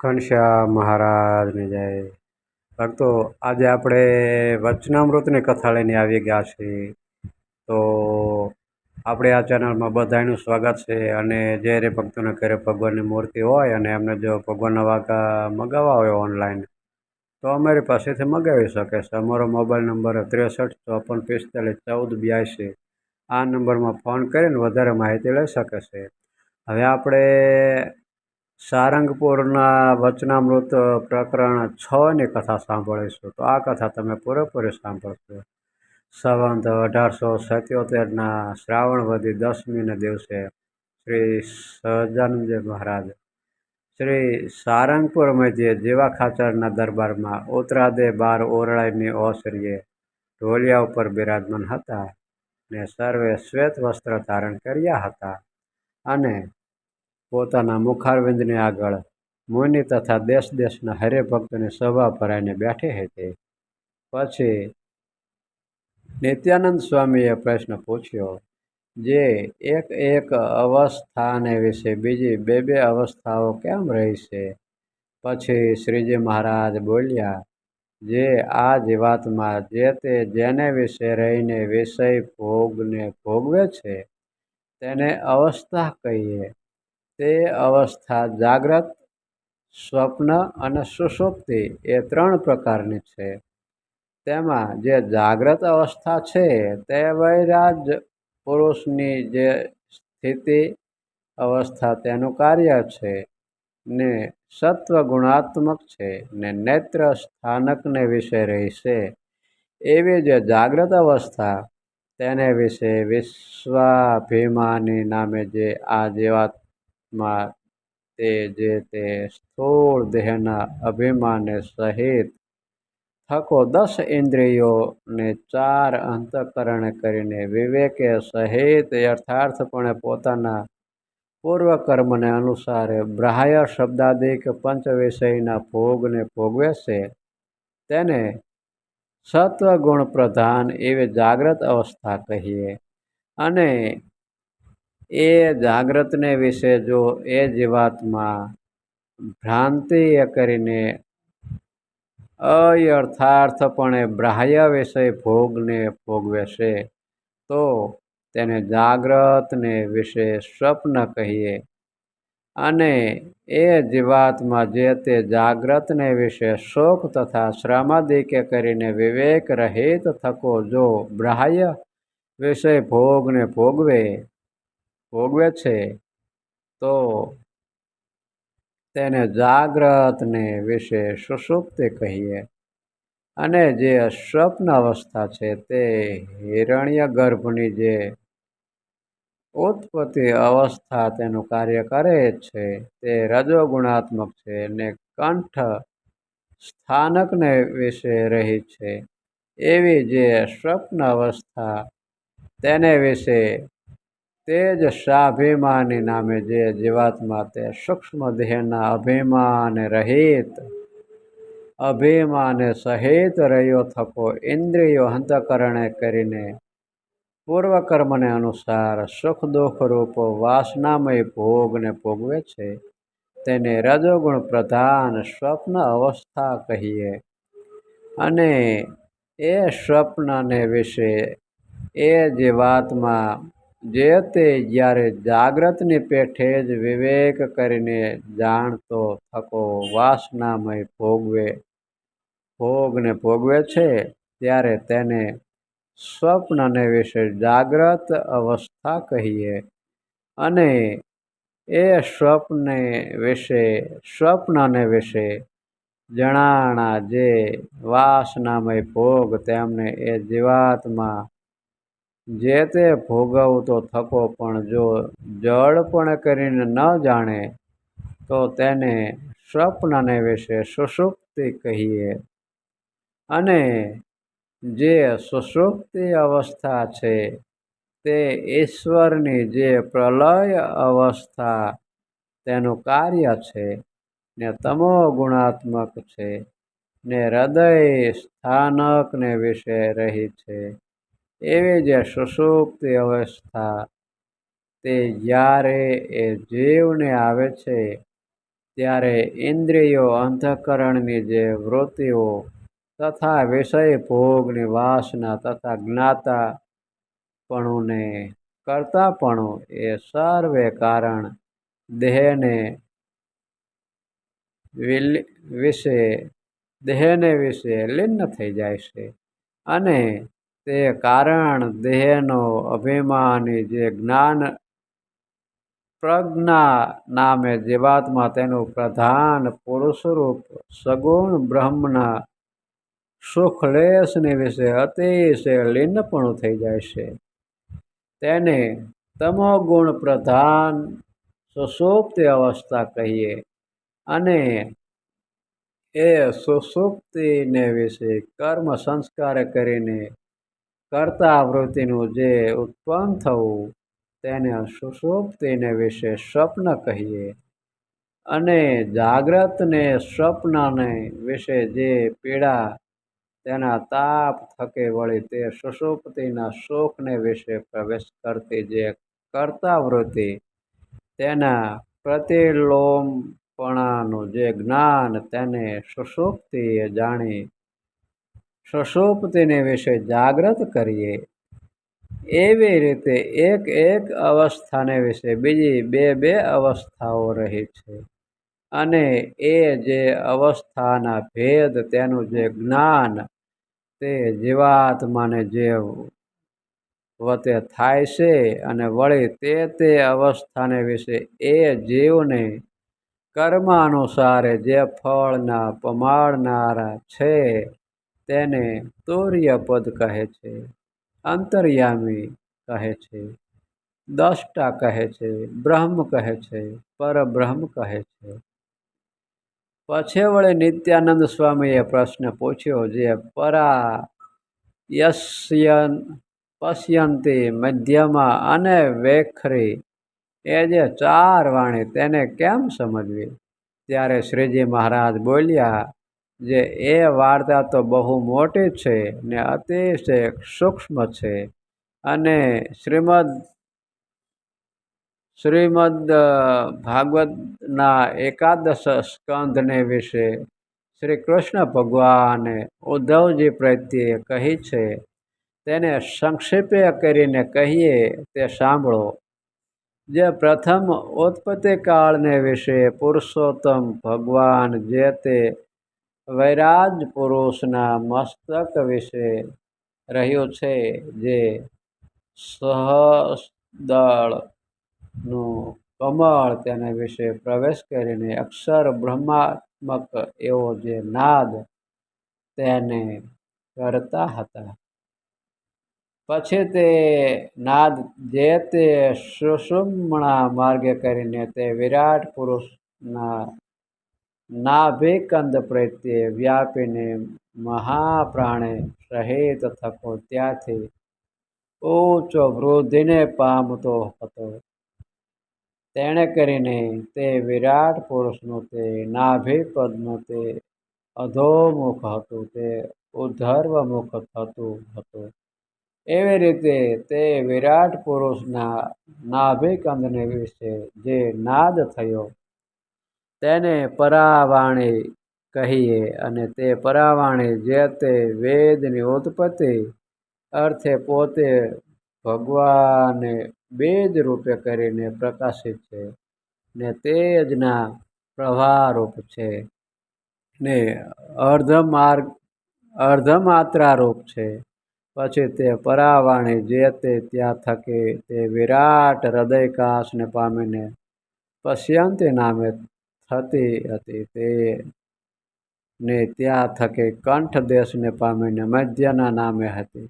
ઘનશ્યામ મહારાજની જય. ભક્તો, આજે આપણે વચનામૃતની કથા લઈને આવી ગયા છીએ. તો આપણે આ ચેનલમાં બધાનું સ્વાગત છે અને જે રે ભક્તોને ઘરે ભગવાનની મૂર્તિ હોય અને એમને જો ભગવાનના વાગા મગાવવા હોય ઓનલાઈન તો અમારી પાસેથી મગાવી શકે છે. અમારો મોબાઈલ નંબર ત્રેસઠ, ચોપન, પિસ્તાલીસ, ચૌદ, બ્યાસી, આ નંબરમાં ફોન કરીને વધારે માહિતી લઈ શકે છે. હવે આપણે સારંગપુરના વચનામૃત પ્રકરણ છની કથા સાંભળીશું. તો આ કથા તમે પૂરેપૂરી સાંભળશો. સંવંત અઢારસો સત્યોતેરના શ્રાવણ વધી દસમીને દિવસે શ્રી સહજાનંદજી મહારાજ શ્રી સારંગપુર મધ્યે જેવા ખાચરના દરબારમાં ઉતરાદે બાર ઓરળાઈની ઓસરીએ ઢોલિયા ઉપર બિરાજમાન હતા ને સર્વે શ્વેત વસ્ત્ર ધારણ કર્યા હતા. અને પોતાના મુખારવિંદની આગળ મુનિ તથા દેશ દેશના હરિભક્તોની સભા ભરાઈને બેઠી હતી પછી નિત્યાનંદ સ્વામીએ પ્રશ્ન પૂછ્યો, જે એક એક અવસ્થાને વિશે બીજી બે બે અવસ્થાઓ કેમ રહી છે? પછી શ્રીજી મહારાજ બોલ્યા, જે આ જીવાતમાં જે તે જેને વિશે રહીને વિષય ભોગને ભોગવે છે, તેને અવસ્થા કહીએ. તે અવસ્થા જાગ્રત, સ્વપ્ન અને સુષુપ્તિ એ ત્રણ પ્રકારની છે. તેમાં જે જાગ્રત અવસ્થા છે તે વૈરાજ પુરુષની જે સ્થિતિ અવસ્થા તેનું કાર્ય છે ને સત્વ ગુણાત્મક છે ને નેત્ર સ્થાનકને વિશે રહેશે. એવી જે જાગ્રત અવસ્થા તેને વિશે વિશ્વાભિમાની નામે જે આ જેવા માં તે જે તે સ્થૂળ દેહના અભિમાને સહિત થકો દસ ઇન્દ્રિયોને ચાર અંતઃકરણ કરીને વિવેકે સહિત યથાર્થપણે પોતાના પૂર્વ કર્મને અનુસારે બ્રાહ્ય શબ્દાદિક પંચ વિષયના ભોગને ભોગવે છે, તેને સત્વગુણ પ્રધાન એવી જાગ્રત અવસ્થા કહીએ અને એ જાગ્રતને વિશે જો એ જીવાતમાં ભ્રાંતિ કરીને અયર્થાર્થપણે બ્રાહ્ય વિષય ભોગને ભોગવે છે તો તેને જાગ્રતને વિશે સ્વપ્ન કહીએ. અને એ જીવાતમાં જે તે જાગ્રતને વિશે શોક તથા શ્રમાદિકે કરીને વિવેક રહિત થકો જો બ્રાહ્ય વિષય ભોગને ભોગવે ભોગવે છે, તો તેને જાગ્રતને વિશે સુષુપ્તિ કહીએ. અને જે સ્વપ્ન અવસ્થા છે, તે હિરણ્ય ગર્ભની જે ઉત્પત્તિ અવસ્થા તેનું કાર્ય કરે છે, તે રજોગુણાત્મક છે ને કંઠ સ્થાનકને વિશે રહી છે. એવી જે સ્વપ્ન અવસ્થા તેને વિશે તે જ સ્વાભિમાની નામે જે જીવાત્મા તે સૂક્ષ્મ દેહના અભિમાન રહિત, અભિમાને સહિત રહ્યો થકો ઇન્દ્રિયો અંતકરણે કરીને પૂર્વકર્મને અનુસાર સુખ દુઃખ રૂપ વાસનામય ભોગને ભોગવે છે. તેને રજોગુણ પ્રધાન સ્વપ્ન અવસ્થા કહીએ અને એ સ્વપ્નને વિશે એ જીવાત્મા જે તે જ્યારે જાગ્રતની પેઠે જ વિવેક કરીને જાણતો થકો વાસનામય ભોગવે, ભોગને ભોગવે છે, ત્યારે તેને સ્વપ્નને વિશે જાગ્રત અવસ્થા કહીએ અને એ સ્વપ્ને વિશે, સ્વપ્નને વિશે જણાણા જે વાસનામય ભોગ તેમને એ જીવાતમાં જે તે ભોગવતો થકો, પણ જો જડપણે કરીને ન જાણે, તો તેને સ્વપ્નને વિશે સુષુપ્તિ કહીએ. અને જે સુષુપ્તિ અવસ્થા છે, તે ઈશ્વરની જે પ્રલય અવસ્થા તેનું કાર્ય છે, ને તમો ગુણાત્મક છે, ને હૃદય સ્થાનકને વિશે રહી છે. એવી જે સુષુપ્તિ અવસ્થા તે જ્યારે એ જીવને આવે છે, ત્યારે ઇન્દ્રિયો અંતઃકરણની જે વૃત્તિઓ તથા વિષય ભોગની વાસના તથા જ્ઞાતાપણુને કરતાપણું એ સર્વે કારણ દેહને વિશે દેહને વિશે લીન થઈ જાય છે અને તે કારણ દેહનો અભિમાની જે જ્ઞાન પ્રજ્ઞા નામે જીવાત્મા તેનું પ્રધાન પુરુષરૂપ સગુણ બ્રહ્મના સુખલેશને વિશે અતિશય લીનપણું થઈ જાય છે. તેને તમોગુણ પ્રધાન સુસુપ્ત અવસ્થા કહીએ અને એ સુસુપ્તિને વિશે કર્મ સંસ્કાર કરીને કરતા વૃત્તિનું જે ઉત્પન્ન થવું, તેને સુષુપ્તિને વિશે સ્વપ્ન કહીએ અને જાગ્રતને સ્વપ્નને વિશે જે પીડા તેના તાપ થકે વળી તે સુષુપ્તિના શોખને વિશે પ્રવેશ કરતી જે કરતા વૃત્તિ, તેના પ્રતિલોમપણાનું જે જ્ઞાન તેને સુષુપ્તિએ જાણી સુષુપ્તિને વિશે જાગ્રત કરીએ. એવી રીતે એક એક અવસ્થાને વિશે બીજી બે બે અવસ્થાઓ રહી છે. અને એ જે અવસ્થાના ભેદ, તેનું જે જ્ઞાન, તે જીવાત્માને જે વતે થાય છે અને વળી તે તે અવસ્થાને વિશે એ જીવને કર્મ અનુસારે જે ફળના પમાડનારા છે તેને તુર્યપદ કહે છે, અંતર્યામી કહે છે, દષ્ટા કહે છે, બ્રહ્મ કહે છે, પરબ્રહ્મ કહે છે. પછી વળે નિત્યાનંદ સ્વામીએ પ્રશ્ન પૂછ્યો જે પરા યસ્યન પશ્યંતી મધ્યમાં અને વેખરી, એ જે ચાર વાણી તેને કેમ સમજવી? ત્યારે શ્રીજી મહારાજ બોલ્યા જે એ વાર્તા તો બહુ મોટી છે ને અતિશય સૂક્ષ્મ છે. અને શ્રીમદ શ્રીમદ ભાગવતના એકાદશ સ્કંદને વિશે શ્રી કૃષ્ણ ભગવાને ઉદ્ધવજી પ્રત્યે કહી છે. તેને સંક્ષેપે કરીને કહીએ તે સાંભળો. જે પ્રથમ ઉત્પત્તિ કાળને વિશે પુરુષોત્તમ ભગવાન જે તે વૈરાજ પુરુષના મસ્તક વિશે રહ્યું છે, જે સહદળનું કમળ તેને વિશે પ્રવેશ કરીને અક્ષર બ્રહ્માત્મક એવો જે નાદ તેને કરતા હતા. પછી તે નાદ જે તે સુષુમ્ણા માર્ગે કરીને તે વિરાટ પુરુષના નાભિકંદ પ્રત્યે વ્યાપીને મહાપ્રાણે રહે થકો ત્યાંથી ઊંચો વૃદ્ધિને પામતો હતો. તેણે કરીને તે વિરાટ પુરુષનું તે નાભિપદનું તે અધોમુખ હતું, તે ઉધર્વમુખ થતું હતું. એવી રીતે તે વિરાટ પુરુષના નાભિકંદને વિશે જે નાદ થયો તેને પરાવાણી કહીએ અને તે પરાવાણી જે તે વેદની ઉત્પત્તિ અર્થે પોતે ભગવાને બીજ રૂપે કરીને પ્રકાશિત છે ને તેજના પ્રવાહરૂપ છે ને અર્ધ માર્ગ અર્ધમાત્રારૂપ છે. પછી તે પરાવાણી જે તે ત્યાં થકે તે વિરાટ હૃદયકાશને પામીને પશ્યંતિ નામે થતી હતી. તે ને ત્યાં થકી કંઠ દેશને પામીને મધ્યના નામે હતી,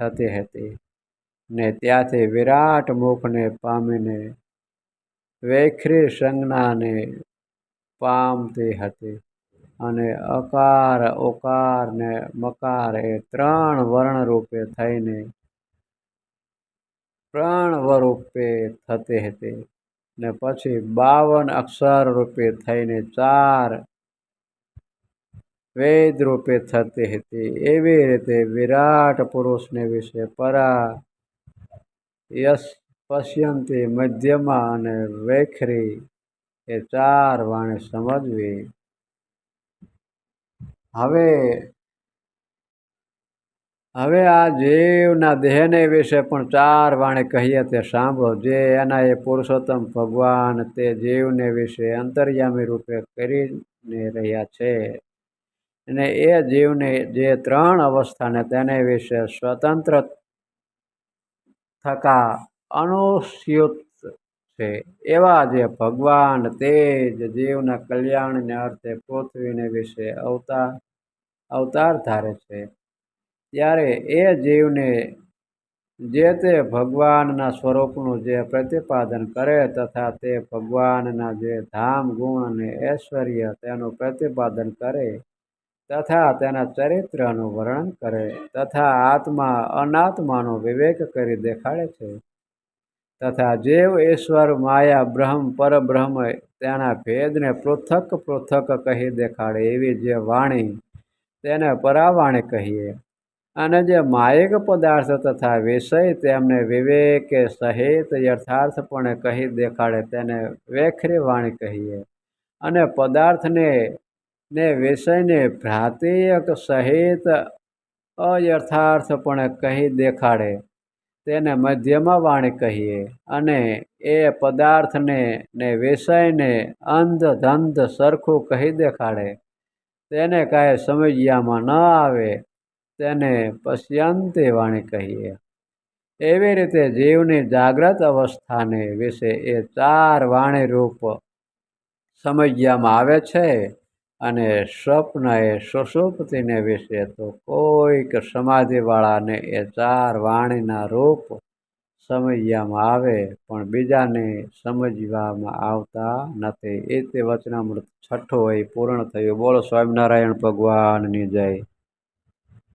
થતી હતી. ને ત્યાંથી વિરાટ મુખને પામીને વેખરી સંજ્ઞાને પામતી હતી અને અકાર ઓકાર ને મકાર એ ત્રણ વર્ણરૂપે થઈને પ્રણવરૂપે થતી હતી. ને પછી બાવન અક્ષર રૂપે થઈને ચાર વેદ રૂપે થતી હતી. એવી રીતે વિરાટ પુરુષને વિશે પરા યશ પશ્યંતી મધ્યમાં અને વૈખરી એ ચાર વાણી સમજવી. હવે હવે આ જીવના દેહને વિશે પણ ચાર વાણી કહીએ તે સાંભળો. જે એના એ પુરુષોત્તમ ભગવાન તે જીવને વિશે અંતર્યામી રૂપે કરીને રહ્યા છે. અને એ જીવને જે ત્રણ અવસ્થાને તેને વિશે સ્વતંત્ર થકા અનુસ્યુત છે, એવા જે ભગવાન તે જ જીવના કલ્યાણને અર્થે પૃથ્વીને વિશે અવતાર અવતાર ધારે છે. ત્યારે એ જીવને જે તે ભગવાનના સ્વરૂપનું જે પ્રતિપાદન કરે તથા તે ભગવાનના જે ધામ, ગુણ અને ઐશ્વર્ય તેનું પ્રતિપાદન કરે તથા તેના ચરિત્રનું વર્ણન કરે તથા આત્મા અનાત્માનો વિવેક કરી દેખાડે છે તથા જીવ ઈશ્વર માયા બ્રહ્મ, પરબ્રહ્મ તેના ભેદને પૃથક પૃથક કહી દેખાડે એવી જે વાણી તેને પરાવાણી કહીએ. અને જે માયક પદાર્થ તથા વિષય તેમને વિવેકે સહિત યથાર્થપણે કહી દેખાડે તેને વેખરી વાણી કહીએ. અને પદાર્થને ને વિષયને ભ્રાતિયક સહિત અયથાર્થપણે કહી દેખાડે તેને મધ્યમાં વાણી કહીએ. અને એ પદાર્થને ને વિષયને અંધ ધંધ સરખું કહી દેખાડે. તેને કાંઈ સમજ્યામાં ન આવે તેને પશ્યંતી વાણી કહીએ. એવી રીતે જીવની જાગ્રત અવસ્થાને વિશે એ ચાર વાણી રૂપ સમજ્યામાં આવે છે અને સ્વપ્ન એ સુષુપ્તિને વિશે તો કોઈક સમાધિવાળાને એ ચાર વાણીના રૂપ સમજ્યામાં આવે, પણ બીજાને સમજવામાં આવતા નથી. એ તે વચનામૃત છઠ્ઠો એ પૂર્ણ થયું. બોલો સ્વામિનારાયણ ભગવાનની જય.